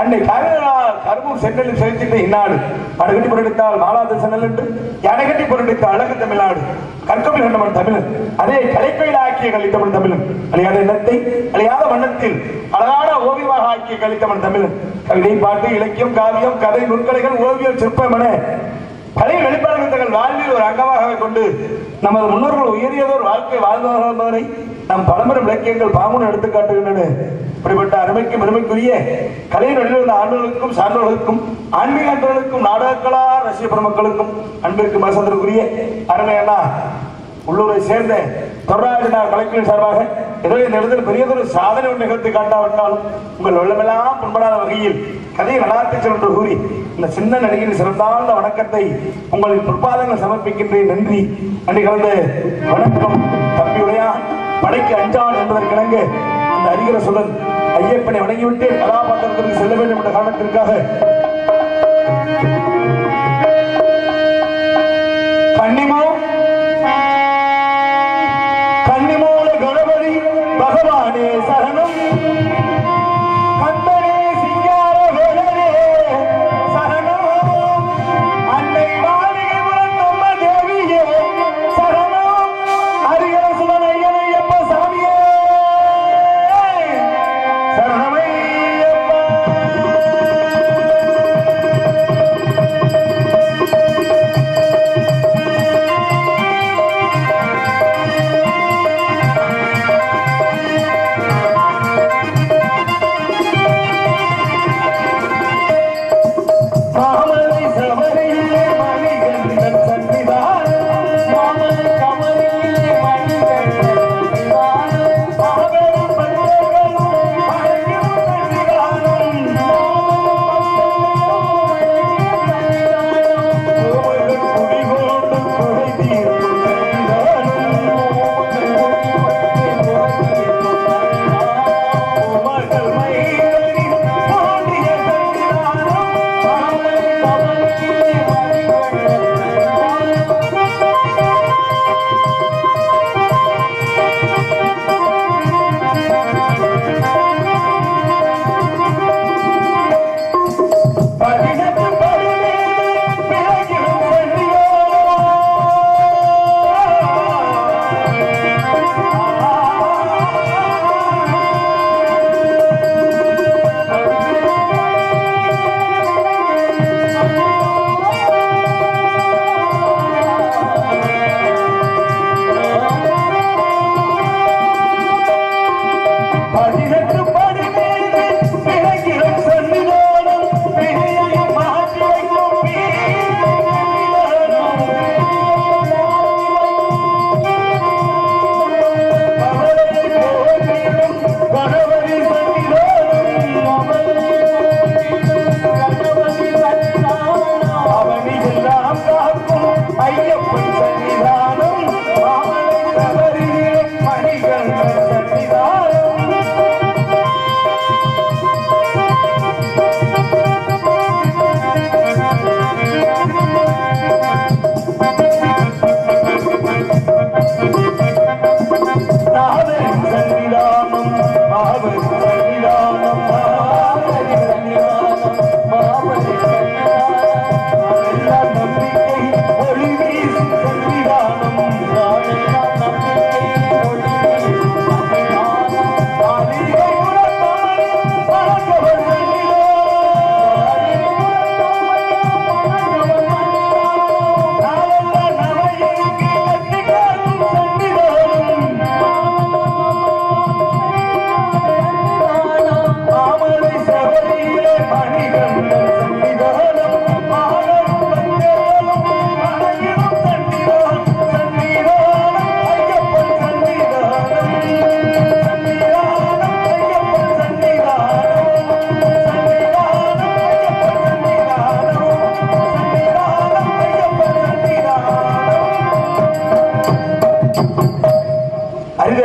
அன்னை கருணால் கரும்பும் சென்னலும் செலுத்திட்ட இன்னாடு படகட்டி பொருடித்தால் மாலாத சென்னல் என்று எனகட்டி பொருடித்த அழகு தமிழ்நாடு. கற்கமிழ் கண்டவன் தமிழன். அதே கலைப்பையில் ஆக்கிய கலித்தவன் தமிழன். அழியாத எண்ணத்தை அழியாத வண்ணத்தில் அழகான ஓவியமாக ஆக்கிய கலித்தவன் தமிழன். கவிதை பாட்டு இலக்கியம் காவியம் கதை நுண்கலைகள் ஓவியம் சிற்பம் என பழைய வெளிப்பாடுகள் தங்கள் வாழ்வில் ஒரு அங்கமாகவே கொண்டு நமது முன்னோர்கள் உயரியதோர் வாழ்க்கை வாழ்ந்தவர்கள் என்பதனை நம் பழம்பெரும் இலக்கியங்கள் பாமுன் எடுத்து காட்டுகின்றன இப்படிப்பட்ட அருமைக்கும் பெருமைக்குரிய கலை நடுவில் ஆண்டுகளுக்கும் சான்றோர்களுக்கும் ஆன்மீக ஆண்டுகளுக்கும் நாடகக்கலா ரசிக பெருமக்களுக்கும் அன்பிற்கு மசத்திற்குரிய அருமையண்ணா உள்ளூரை சேர்ந்த தொடராஜனா கலைஞர் சார்பாக ஏதோ இந்த இடத்தில் பெரியதொரு சாதனை ஒன்று நிகழ்த்தி காட்டாவிட்டாலும் உங்கள் வெள்ளமெல்லாம் புண்படாத வகையில் கதையை நடாத்தி என்று கூறி இந்த சின்ன நடிகையின் சிறந்தாழ்ந்த வணக்கத்தை உங்களின் பிற்பாதங்கள் சமர்ப்பிக்கின்றேன். நன்றி. நன்றி கலந்த வணக்கம். படைக்கு அஞ்சான் என்பதற்கிணங்க அந்த அறிகிற சொல்லன் ஐயப்பனை வணங்கிவிட்டு கதாபாத்திரத்திற்கு செல்ல வேண்டும் என்ற காரணத்திற்காக. கண்ணிமோ கண்ணிமோல கணபதி பகவானே சரணம்.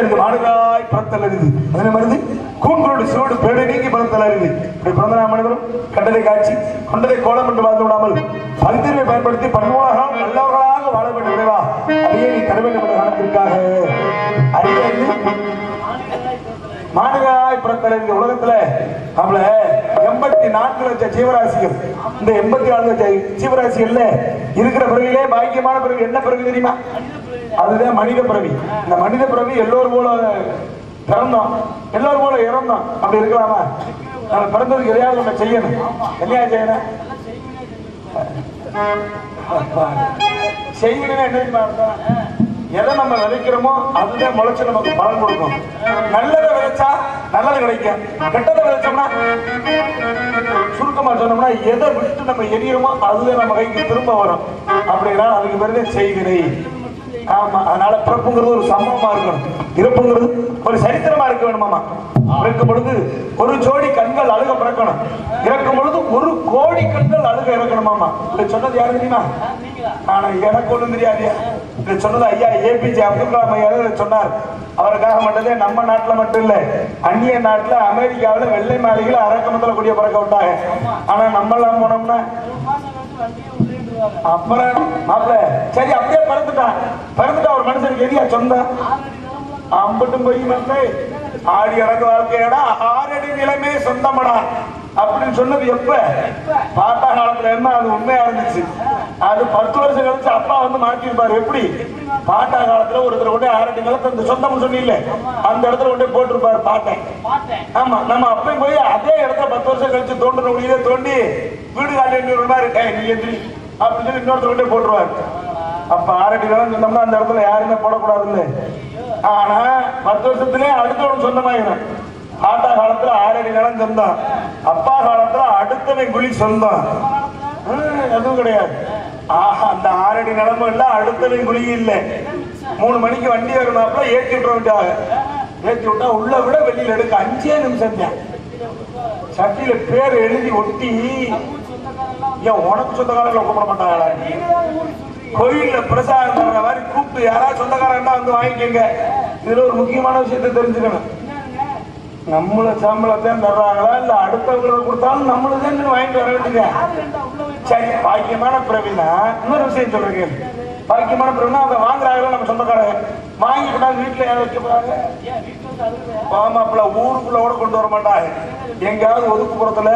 அரிதற்கு மாடுகாய் பிறத்தல் அரிது அதனை மருந்து கூந்தலோடு சூடு பேடு நீங்கி பிறத்தல் அரிது இப்படி பிறந்த நாம் அனைவரும் கண்டதை காட்சி கொண்டதை கோலம் என்று வாழ்ந்து விடாமல் பரிந்துரை பயன்படுத்தி பன்மூலகம் நல்லவர்களாக வாழ வேண்டும். விரைவா அதையே நீ தர வேண்டும் என்ற காரணத்திற்காக. அரிதற்கு மாடுகாய் பிறத்தல் இந்த உலகத்துல நம்மள எண்பத்தி நான்கு லட்சம் ஜீவராசிகள். இந்த எண்பத்தி நாலு லட்சம் ஜீவராசிகள்ல இருக்கிற பிறவிலே பாக்கியமான பிறவி என்ன பிறவி தெரியுமா? அதுதான் மனித பிறவி. இந்த மனித பிறவி எல்லோரும் போல பிறந்தோம் எல்லோரும் போல இறந்தோம் அப்படி இருக்கலாமா? நம்ம பிறந்ததுக்கு எதையாவது நம்ம செய்யணும். என்னையா செய்யணும்? செய்யணும் என்ன தெரியுமா எதை நம்ம விதைக்கிறோமோ அதுதான் முளைச்சு நமக்கு பலன் கொடுக்கும். நல்லதை விதைச்சா நல்லது கிடைக்கும். கெட்டதை விதைச்சோம்னா சுருக்கமா சொன்னோம்னா எதை விட்டு நம்ம எரியறோமோ அதுதான் நம்ம கைக்கு திரும்ப வரும். அப்படின்னா அதுக்கு பிறகு தான் ஆமா அதனால பிறப்புங்கிறது ஒரு சம்பவமா இருக்கணும். இறப்புங்கிறது ஒரு சரித்திரமா இருக்க வேணுமாமா பிறக்கும் பொழுது ஒரு ஜோடி கண்கள் அழுக பிறக்கணும். இறக்கும் பொழுது ஒரு கோடி கண்கள் அழுக இறக்கணுமாமா இல்ல சொன்னது யாரு தெரியுமா? ஆனா எனக்கு ஒண்ணும் தெரியாது. இதை சொன்னது ஐயா ஏபிஜே அப்துல் கலாம் ஐயா சொன்னார். அவருக்காக மட்டுமே நம்ம நாட்டுல மட்டும் இல்ல அந்நிய நாட்டுல அமெரிக்காவில் வெள்ளை மாளிகையில அரக்கமத்துல கூடிய பறக்க விட்டாங்க. ஆனா நம்ம எல்லாம் போனோம்னா அப்புறம் மாப்பிள சரி அப்படியே பறந்துட்டான் பறந்துட்டா ஒரு மனுஷனுக்கு எரியா சொந்தம் அம்பட்டும் போய் வந்து ஆடி இறக்க வாழ்க்கையடா ஆறடி நிலைமே சொந்தமடா. அப்படின்னு சொன்னது எப்ப? பாட்டா காலத்துல என்ன அது உண்மையா இருந்துச்சு. அது பத்து வருஷம் கழிச்சு அப்பா வந்து மாட்டிருப்பாரு எப்படி? பாட்டா காலத்துல ஒருத்தர் கொண்டு ஆறடி காலத்துல இந்த சொந்தம் சொன்னீங்கல்ல? அந்த இடத்துல கொண்டு போட்டிருப்பாரு பாட்டை. ஆமா நம்ம அப்பயும் போய் அதே இடத்துல பத்து வருஷம் கழிச்சு தோண்டுற முடியல தோண்டி வீடு காட்டி மாதிரி இருக்கேன் நீ எந்திரி. அப்படின்னு சொல்லி இன்னொருத்தர் கொண்டே போட்டுருவாரு. அப்ப ஆறடி காலம் சொன்னோம்னா அந்த இடத்துல யாருமே போடக்கூடாதுன்னு. ஆனா பத்து வருஷத்துலயே அடுத்தவன் சொந்தமாயிரும் பாட்டா காலத்துல ஆறடி காலம் சொந்தம் அப்பா காலத்துல அடுத்தவன் குழி சொந்தம் ஹம், எதுவும் கிடையாது. ஆஹா அந்த ஆறடி நிலம இல்ல அடுத்தவன் குழி இல்ல மூணு மணிக்கு வண்டி வரணும்னாப்புல ஏற்றி விட்டுற ஏற்றி விட்டா உள்ள விட வெளியில எடுக்க அஞ்சே நிமிஷம் தான். சட்டியில பேர் எழுதி ஒட்டி. ஏன் உனக்கு சொந்தக்காரங்களை கூப்பிட மாட்டாங்களா கோயில்ல பிரசாதம் தர்ற மாதிரி கூப்பிட்டு யாராவது சொந்தக்காரங்க வந்து வாங்கிக்கோங்க. இதுல ஒரு முக்கியமான விஷயத்தை தெரிஞ்சுக்கணும். நம்மள சம்பளத்தை தர்றாங்களா இல்ல அடுத்தவங்களுக்கு கொடுத்தாலும் நம்மளுதான் வாங்கிட்டு வர வேண்டியது? சரி பாக்கியமான பிறவின்னா இன்னொரு விஷயம் சொல்றீங்க. பாக்கியமான பிறவினா அவங்க வாங்குறாங்களா நம்ம சொந்தக்காரங்க வாங்கி கொண்டாந்து வீட்டுல யாரும் வைக்க போறாங்க? மாமாப்பிள்ள ஊருக்குள்ள கூட கொண்டு வர மாட்டாங்க. எங்கேயாவது ஒதுக்குப்புறத்துல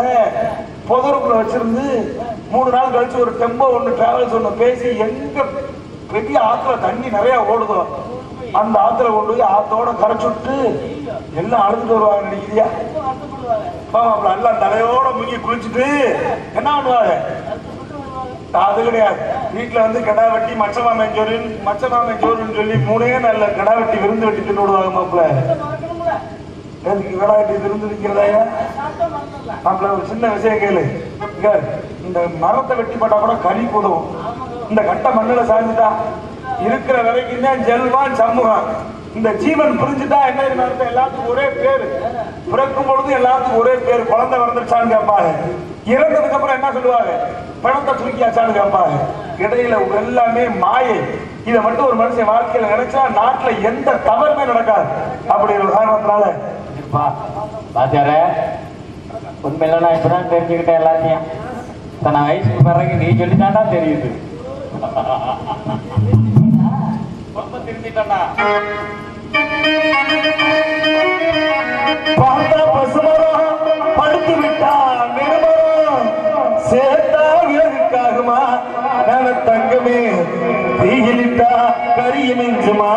பொதுக்குள்ள வச்சிருந்து மூணு நாள் கழிச்சு ஒரு டெம்போ ஒன்று டிராவல்ஸ் ஒன்று பேசி எங்க பெரிய ஆத்துல தண்ணி நிறைய ஓடுதோ அந்த ஆத்துல கொண்டு போய் ஆத்தோட கரைச்சுட்டு எல்லாம் அழுதுட்டு வருவாங்க நினைக்கிறியா மாமாப்பிள்ள எல்லாம் தலையோட முங்கி குளிச்சுட்டு என்ன பண்ணுவாங்க? அது கிடையாது. வீட்டில் வந்து கடா வெட்டி மச்சமாமை மாமன் மச்சமாமை மச்ச சோறுன்னு சொல்லி மூணே நல்ல கடா வெட்டி விருந்து வெட்டி தின்னு விடுவாங்க மாப்பிள்ள. எதுக்கு கடா வெட்டி விருந்து வைக்கிறதாயா மாப்பிள்ள ஒரு சின்ன விஷயம் கேளு. இந்த மரத்தை வெட்டி போட்டா கூட கறி போதும். இந்த கட்ட மண்ணில் சாய்ந்துட்டா இருக்கிற வரைக்கும் தான் ஜெல்வான் சமூகம். இந்த ஜீவன் புரிஞ்சுட்டா என்ன நடத்த எல்லாத்துக்கும் ஒரே பேர். பிறக்கும் பொழுது எல்லாத்துக்கும் ஒரே பேர். குழந்தை பிறந்துருச்சான்னு கேட்பாங்க இறந்ததுக்கு அப்புறம் என்ன சொல்லுவாங்க? பணத்தை தூக்கியாச்சான்னு கேட்பாங்க. இடையில எல்லாமே மாயை. இதை மட்டும் ஒரு மனுஷன் வாழ்க்கையில நினைச்சா நாட்டுல எந்த தவறுமே நடக்காது. அப்படி ஒரு காரணத்தினால பா உண்மையில நான் இப்பதான் தெரிஞ்சுக்கிட்டேன் எல்லாத்தையும். நான் வயசுக்கு பிறகு நீ சொல்லித்தாண்டா தெரியுது. ரொம்ப பசுமரம் படுத்து விட்டான் சேர்த்தா விலகுக்காகுமா தங்கமே தீயிலிட்டா கரிய மிஞ்சுமா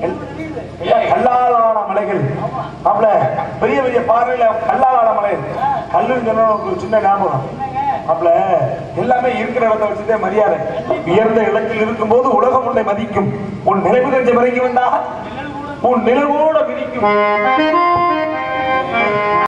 எல்- எல்லாம் கல்லாலான மலைகள். மாப்பிள பெரிய பெரிய பார்வையில கல்லாலான மலைகள் கல்லுன்னு சொன்னா ஒரு சின்ன ஞாபகம். மாப்பிள எல்லாமே இருக்கிற இடத்தை வச்சுதான் மரியாதை. உயர்ந்த இடத்தில் இருக்கும்போது உலகம் உன்னை மதிக்கும். உன் நினைவு கொஞ்சம் மறைக்க வேண்டாம் உன் நிலவோட விரிக்கும்